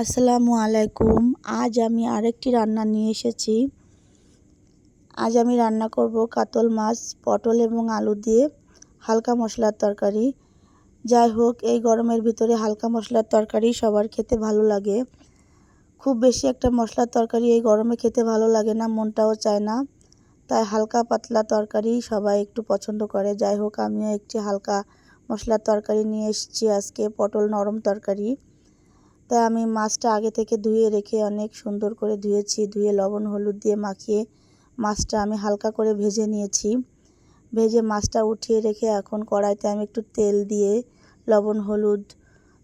আসসালামু আলাইকুম। আজ আমি আরেকটি রান্না নিয়ে এসেছি। আজ আমি রান্না করব কাতল মাছ, পটল এবং আলু দিয়ে হালকা মশলার তরকারি। যাই হোক, এই গরমের ভিতরে হালকা মশলার তরকারি সবার খেতে ভালো লাগে। খুব বেশি একটা মশলার তরকারি এই গরমে খেতে ভালো লাগে না, মনটাও চায় না। তাই হালকা পাতলা তরকারি সবাই একটু পছন্দ করে। যাই হোক, আমিও একটি হালকা মশলার তরকারি নিয়ে এসেছি আজকে, পটল নরম তরকারি। তাই আমি মাছটা আগে থেকে ধুয়ে রেখে অনেক সুন্দর করে ধুয়েছি, ধুয়ে লবণ, হলুদ দিয়ে মাখিয়ে মাছটা আমি হালকা করে ভেজে নিয়েছি। ভেজে মাছটা উঠিয়ে রেখে এখন কড়াইতে আমি একটু তেল দিয়ে, লবণ, হলুদ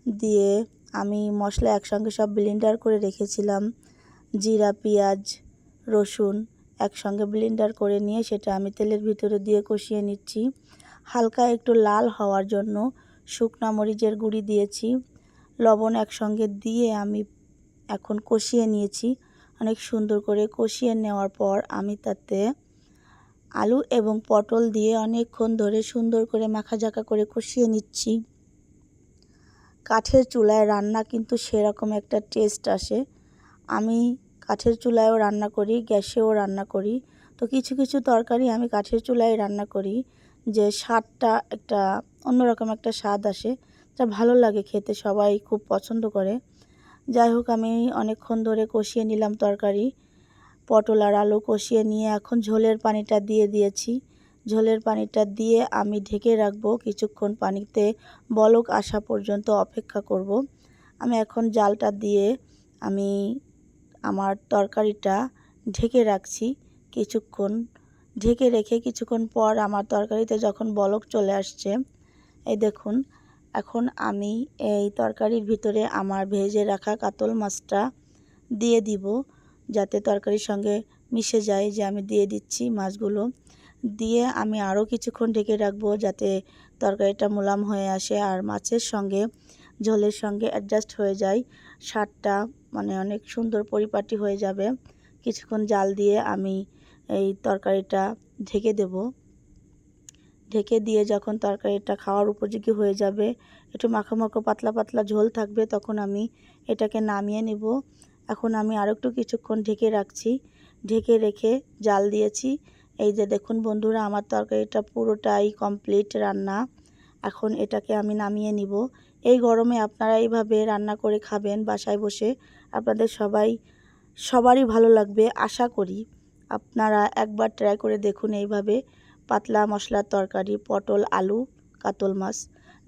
দিয়ে আমি মশলা একসঙ্গে সব ব্লেন্ডার করে রেখেছিলাম। জিরা, পেঁয়াজ, রসুন একসঙ্গে ব্লেন্ডার করে নিয়ে সেটা আমি তেলের ভিতরে দিয়ে কষিয়ে নিচ্ছি। হালকা একটু লাল হওয়ার জন্য শুকনা মরিচের গুঁড়ি দিয়েছি। লবণ একসঙ্গে দিয়ে আমি এখন কষিয়ে নিয়েছি। অনেক সুন্দর করে কষিয়ে নেওয়ার পর আমি তাতে আলু এবং পটল দিয়ে অনেকক্ষণ ধরে সুন্দর করে মাখাঝাকা করে কষিয়ে নিচ্ছি। কাঠের চুলায় রান্না কিন্তু সেরকম একটা টেস্ট আসে। আমি কাঠের চুলায়ও রান্না করি, গ্যাসেও রান্না করি। তো কিছু কিছু তরকারি আমি কাঠের চুলায় রান্না করি যে স্বাদটা একটা অন্যরকম একটা স্বাদ আসে। যা ভালো লাগে খেতে, সবাই খুব পছন্দ করে। যাই হোক, আমি অনেকক্ষণ ধরে কষিয়ে নিলাম তরকারি। পটল আর আলু কষিয়ে নিয়ে এখন ঝোলের পানিটা দিয়ে দিয়েছি। ঝোলের পানিটা দিয়ে আমি ঢেকে রাখব। কিছুক্ষণ পানিতে বলক আসা পর্যন্ত অপেক্ষা করব। আমি এখন জালটা দিয়ে আমি আমার তরকারিটা ঢেকে রাখছি কিছুক্ষণ। ঢেকে রেখে কিছুক্ষণ পর আমার তরকারিতে যখন বলক চলে আসছে, এই দেখুন এখন আমি এই তরকারির ভিতরে আমার ভেজে রাখা কাতল মাছটা দিয়ে দিব, যাতে তরকারির সঙ্গে মিশে যায় যে আমি দিয়ে দিচ্ছি মাছগুলো। দিয়ে আমি আরও কিছুক্ষণ ঢেকে রাখব যাতে তরকারিটা মোলাম হয়ে আসে আর মাছের সঙ্গে, ঝোলের সঙ্গে অ্যাডজাস্ট হয়ে যায়। স্বাদটা মানে অনেক সুন্দর পরিপাটি হয়ে যাবে। কিছুক্ষণ জাল দিয়ে আমি এই তরকারিটা ঢেকে দেব। ঢেকে দিয়ে যখন তরকারিটা খাওয়ার উপযোগী হয়ে যাবে, একটু মাখো পাতলা পাতলা ঝোল থাকবে, তখন আমি এটাকে নামিয়ে নেব। এখন আমি আর একটু কিছুক্ষণ ঢেকে রাখছি। ঢেকে রেখে জাল দিয়েছি। এই যে দেখুন বন্ধুরা, আমার তরকারিটা পুরোটাই কমপ্লিট রান্না। এখন এটাকে আমি নামিয়ে নিব। এই গরমে আপনারা এইভাবে রান্না করে খাবেন বাসায় বসে। আপনাদের সবাই, সবারই ভালো লাগবে, আশা করি। আপনারা একবার ট্রাই করে দেখুন এইভাবে। পাতলা মশলার তরকারি, পটল, আলু, কাতল মাছ।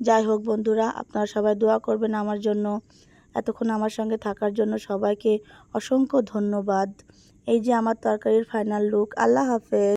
যাই হোক বন্ধুরা, আপনারা সবাই দোয়া করবেন আমার জন্য। এতক্ষণ আমার সঙ্গে থাকার জন্য সবাইকে অসংখ্য ধন্যবাদ। এই যে আমার তরকারির ফাইনাল লুক আল্লাহ হাফেজ।